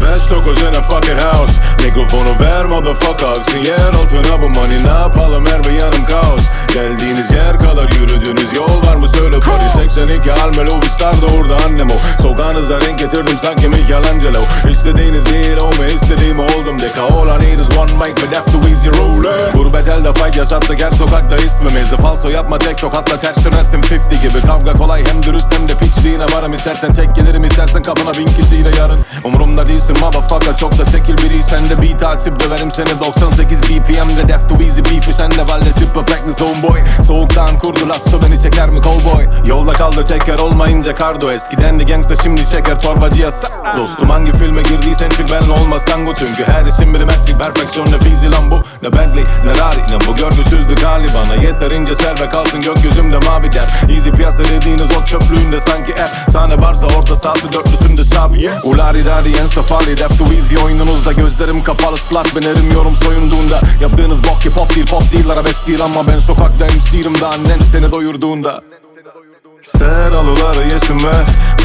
Beş dokuz in a fucking house. Mikrofonu ver motherfucker Sinyal altına. Bu money ne yapalım? Her bir yanım kaos. Geldiğiniz yer kadar yürüdüğünüz yol var mı? Söyle Paris 82 Almelo Vistar da orada annem o. Sokağınıza renk getirdim sanki Michelangelo İstediğiniz değil o mu istediğimi oldum Deka all I need is one mic with have to easy roller Gurbet elde fight yaşattık her sokakta ismimizi. Falso yapma tek tokatla ters dönersin. 50 gibi Kavga kolay hem dürüst hem de piçliğine varım. İstersen tek gelirim istersen kapına bin kişiyle yarın. Umurumda değilsin motherfucker çok da şekil biriysen de beat açıp döverim seni. 98 BPM'de Death to easy beef'i vallesi perfect homeboy Soğuktan kurdu lasso beni çeker mi cowboy? Yolda kaldı teker olmayınca kardo. Eskiden de gangsta şimdi çeker torbacıya s- Dostum hangi filme girdiysen çık ben olmaz tango Çünkü her işin milimetrik perfeksiyon ne fizi lan bu? Ne Bentley ne Rari. Ne bu görgüsüzlük hali bana Yeterince ser ve kalsın gökyüzümde mavi der. Easy piyasa dediğiniz o çöplüğünde sanki er. Sahne varsa orta sahası dörtlüsünde sabit Ulari dari en safari Death to easy oyununuzda. Gözlerim kapalı slot ben erim soyunduğunda. Yaptığınız bok hip hop değil pop değil arabesk değil Ama ben sokakta MC'rim daha annen seni doyurduğunda Ser alıları yeşime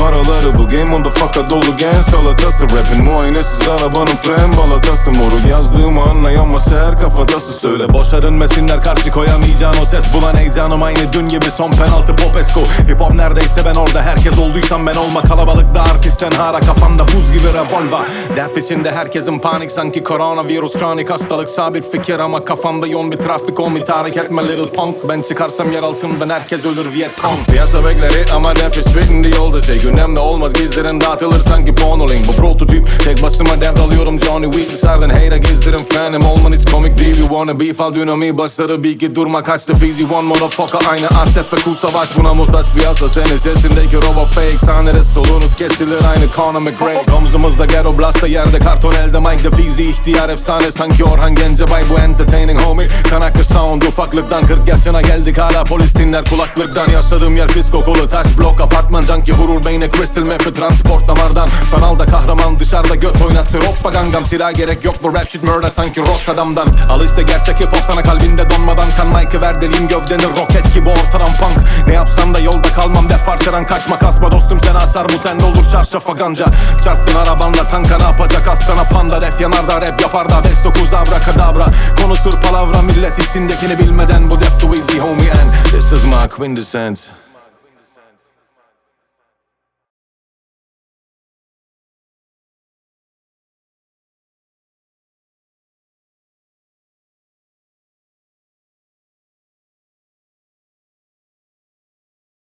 Paraları bu game motherfucker dolu gen. Salatası Rapin muayenesiz arabanın fren balatası. Moruk yazdığımı anlayamaz her kafatası Söyle boşa dönmesinler karşı koyamayacağın o ses. Bulan heyecanım aynı dün gibi son penaltı pop esko Hip hop neredeyse ben orada herkes olduysam ben olma. Kalabalıkta artistten hara kafamda buz gibi revolver. Def içinde herkesin panik sanki koronavirüs kronik hastalık. Sabit fikir ama kafamda yoğun bir trafik. On bir tahrik etme little punk? Ben çıkarsam yer altından herkes ölür Vietcong Piyasa bekleri ama nefis bitindi yolda şey Gündemde olmaz gizlerin dağıtılır sanki pornoling Bu prototip tek başıma devralıyorum Johnny Week Dışarıdan hater gezdirim fanim olmanız komik değil. You wanna beef al dünami başları bir ki durma kaçtı fizi One motherfucker aynı Arsef ve Kul Savaş. Buna muhtaç piyasa Senin sesindeki robot fake. Sahnede solunuz kesilir aynı Conor McGregor Omzumuzda ghetto blasta yerde karton elde mic de fizi ihtiyar efsane. Sanki Orhan Gencebay bu entertaining homie. Kanaklı sound ufaklıktan 40 yaşına geldik. Hala polis dinler kulaklıktan. Yaşadığım yer pis kokulu taş blok apartman Canki vurur beyne crystal meth transport damardan. Sanalda kahraman dışarıda göt oynattı Propagandam silah gerek yok. Bu rap shit murder sanki rock adamdan. Al işte gerçek hip hop sana kalbinde donmadan. Kan mic'ı ver deliyim gövdeni roket gibi ortadan punk. Ne yapsam da yolda kalmam def parçadan kaçma. Kasma dostum sen asar bu sende olur çarşafa ganca. Çarptın arabanla tanka ne yapacak? Aslana panda Ref yanar rap yapar da 5-9 abra kadabra Konusur palavra millet içindekini bilmeden Bu def to easy homie and This is my quintessence